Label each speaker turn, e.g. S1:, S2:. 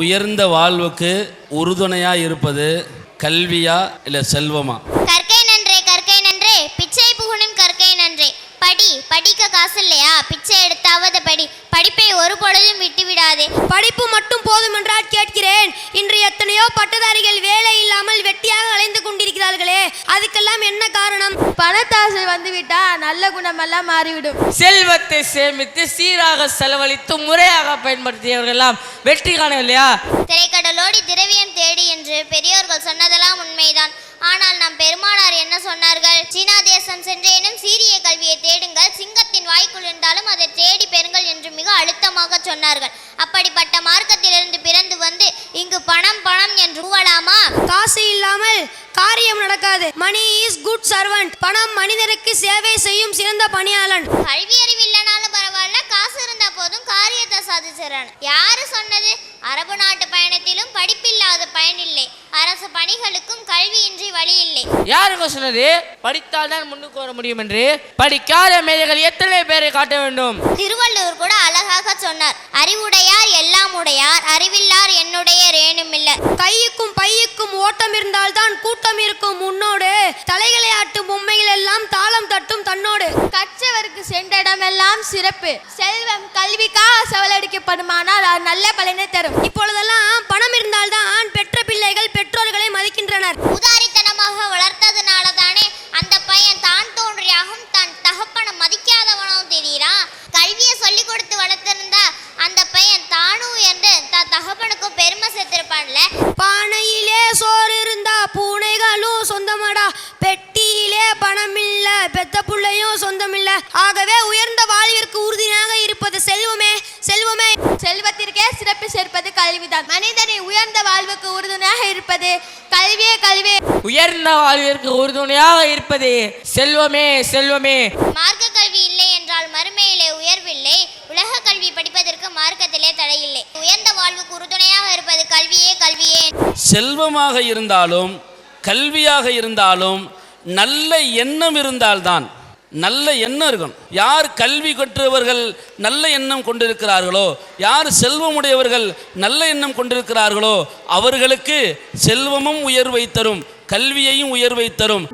S1: உயர்ந்த வாழ்வுக்கு உறுதுணையா இருப்பது கல்வியா இல்ல செல்வமா?
S2: கற்கை நன்றே கற்கை நன்றே. பிச்சை புகுனும் கற்கை நன்றே. படி படிக்க காசு இல்லையா பிச்சை எடுத்தாவது படி. படிப்பை ஒரு பொழுதும் விட்டு விடாதே
S3: படிப்பு மட்டும் போதும் என்றால் கேட்கிறேன். இன்று எத்தனையோ பட்டதாரிகள் வேலை அதுக்கெல்லாம் என்ன காரணம்?
S4: பணத்தாசை வந்துவிட்டா நல்ல குணமெல்லாம் மாறிவிடும்.
S5: செல்வத்தை சேமித்து சீராக செலவழித்து முறையாக பயன்படுத்தியவர்கள் எல்லாம் வெற்றி காணவில்லையா
S2: திரைக்கடலோடி திரவியம் தேடி என்று பெரியோர்கள் சொன்னதெல்லாம் உண்மைதான். ஆனால் நம் பெருமானார் என்ன சொன்னார்கள்? சீனா தேசம் சென்றேனும் சீரிய கல்வியை தேடுங்கள். சிங்கத்தின் வாய்க்குள் இருந்தாலும் அதை தேடி பெறுங்கள் என்று மிக அழுத்தமாக சொன்னார்கள். இங்கு பணம் பணம் என்று கூவலாமா
S3: காசு இல்லாமல் காரியம் நடக்காது. மணி இஸ் குட் சர்வன்ட் பணம் மனிதருக்கு சேவை செய்யும் சிறந்த பணியாளன்.
S2: கல்வி அறிவு இல்லைனாலும் பரவாயில்ல. காசு இருந்தா போதும். காரியத்தை சாதிச்சிடறேன். யாரு சொன்னது? அரபு நாட்டு பயணத்திலும் படிப்பில்லாத பயனில்லை அரசு பணிகளுக்கும் கல்வியின்றி வழி இல்லை.
S5: யாருங்க சொன்னது? படித்தால் தான் முன்னுக்கு வர முடியும் என்று. படிக்காத மேதைகள் எத்தனை பேரை காட்ட வேண்டும்?
S2: திருவள்ளுவர் கூட அழகாக சொன்னார். அறிவுடையார் எல்லாம் உடையார். அறிவில்லார் என்னுடைய ரேணுமில்ல
S3: கையுக்கும் பையுக்கும் ஓட்டம் இருந்தால்தான் கூட்டம் இருக்கும் முன்னோடு தலைகளை ஆட்டும் பொம்மைகள் எல்லாம் தாளம் தட்டும் தன்னோடு.
S4: கற்றவருக்கு சென்ற இடமெல்லாம் சிறப்பு. செல்வம் கல்விக்காக செலவழிக்கப்படுமானால் அது நல்ல பலனை தரும்.
S3: இப்பொழுதெல்லாம் பணம் இருந்தால்தான் பெற்ற பிள்ளைகள் பெற்றோர்களை மதிக்கின்றனர். புள்ளையும் சொந்தமில்ல. ஆகவே உயர்ந்த வாழ்விற்கு உறுதியாக இருப்பது செல்வமே செல்வமே.
S4: செல்வத்திற்கே சிறப்பு சேர்ப்பது கல்விதான். மனிதனை உயர்ந்த வாழ்வுக்கு உறுதுணையாக இருப்பது கல்வியே கல்வியே.
S5: உயர்ந்த வாழ்விற்கு உறுதுணையாக இருப்பது செல்வமே செல்வமே.
S2: மார்க்க கல்வி இல்லை என்றால் மறுமையிலே உயர்வில்லை. உலக கல்வி படிப்பதற்கு மார்க்கத்திலே தடையில்லை. உயர்ந்த வாழ்வுக்கு உறுதுணையாக இருப்பது கல்வியே கல்வியே.
S1: செல்வமாக இருந்தாலும் கல்வியாக இருந்தாலும் நல்ல எண்ணம் இருந்தால்தான் நல்ல எண்ணம் இருக்கணும். யார் கல்வி கற்றவர்கள் நல்ல எண்ணம் கொண்டிருக்கிறார்களோ யார் செல்வமுடையவர்கள் நல்ல எண்ணம் கொண்டிருக்கிறார்களோ அவர்களுக்கு செல்வமும் உயர்வை தரும் கல்வியையும் உயர்வை தரும்.